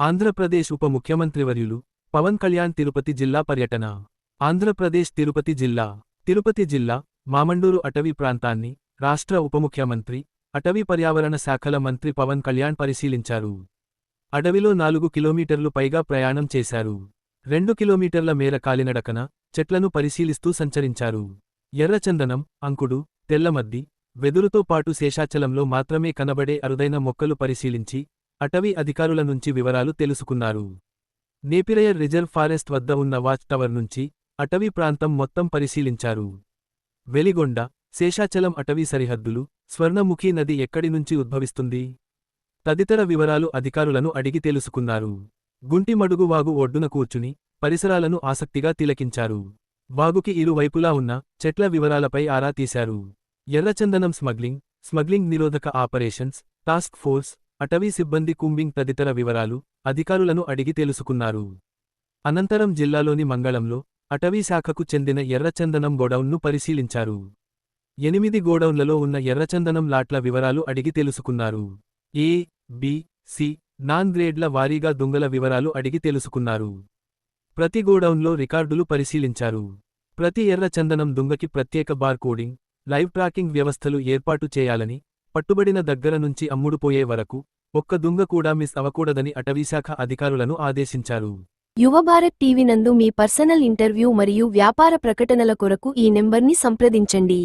ఆంధ్రప్రదేశ్ ఉప ముఖ్యమంత్రివర్యులు పవన్ కళ్యాణ్ తిరుపతి జిల్లా పర్యటన. ఆంధ్రప్రదేశ్ తిరుపతి జిల్లా. తిరుపతి జిల్లా మామండూరు అటవీ ప్రాంతాన్ని రాష్ట్ర ఉప ముఖ్యమంత్రి అటవీ పర్యావరణ శాఖల మంత్రి పవన్ కళ్యాణ్ పరిశీలించారు. అడవిలో నాలుగు కిలోమీటర్లు పైగా ప్రయాణం చేశారు. రెండు కిలోమీటర్ల మేర కాలినడకన చెట్లను పరిశీలిస్తూ సంచరించారు. ఎర్రచందనం అంకుడు తెల్లమద్ది వెదురుతో పాటు శేషాచలంలో మాత్రమే కనబడే అరుదైన మొక్కలు పరిశీలించి అటవీ అధికారుల నుంచి వివరాలు తెలుసుకున్నారు. నేపిరయర్ రిజర్వ్ ఫారెస్ట్ వద్ద ఉన్న వాచ్ టవర్ నుంచి అటవీ ప్రాంతం మొత్తం పరిశీలించారు. వెలిగొండ శేషాచలం అటవీ సరిహద్దులు స్వర్ణముఖి నది ఎక్కడి నుంచి ఉద్భవిస్తుంది? తదితర వివరాలు అధికారులను అడిగి తెలుసుకున్నారు. గుంటిమడుగు వాగు ఒడ్డున కూర్చుని పరిసరాలను ఆసక్తిగా తిలకించారు. వాగుకి ఇరువైపులా ఉన్న చెట్ల వివరాలపై ఆరా తీశారు. ఎర్రచందనం స్మగ్లింగ్ స్మగ్లింగ్ నిరోధక ఆపరేషన్స్ టాస్క్ ఫోర్స్ అటవీ సిబ్బంది కుంబింగ్ తదితర వివరాలు అధికారులను అడిగి తెలుసుకున్నారు. అనంతరం జిల్లాలోని మంగళంలో అటవీ శాఖకు చెందిన ఎర్రచందనం గోడౌన్ను పరిశీలించారు. ఎనిమిది గోడౌన్లలో ఉన్న ఎర్రచందనం లాట్ల వివరాలు అడిగి తెలుసుకున్నారు. ఏ బి సి నాన్ గ్రేడ్ల వారీగా దుంగల వివరాలు అడిగి తెలుసుకున్నారు. ప్రతి గోడౌన్లో రికార్డులు పరిశీలించారు. ప్రతి ఎర్రచందనం దుంగకి ప్రత్యేక బార్ కోడింగ్ లైవ్ ట్రాకింగ్ వ్యవస్థలు ఏర్పాటు చేయాలని పట్టుబడిన దగ్గర నుంచి అమ్ముడుపోయే వరకు ఒక్క దుంగ కూడా మిస్ అవ్వకూడదని అటవీశాఖ అధికారులను ఆదేశించారు. యువభారత్ టీవీ నందు మీ పర్సనల్ ఇంటర్వ్యూ మరియు వ్యాపార ప్రకటనల కొరకు ఈ నెంబర్ని సంప్రదించండి.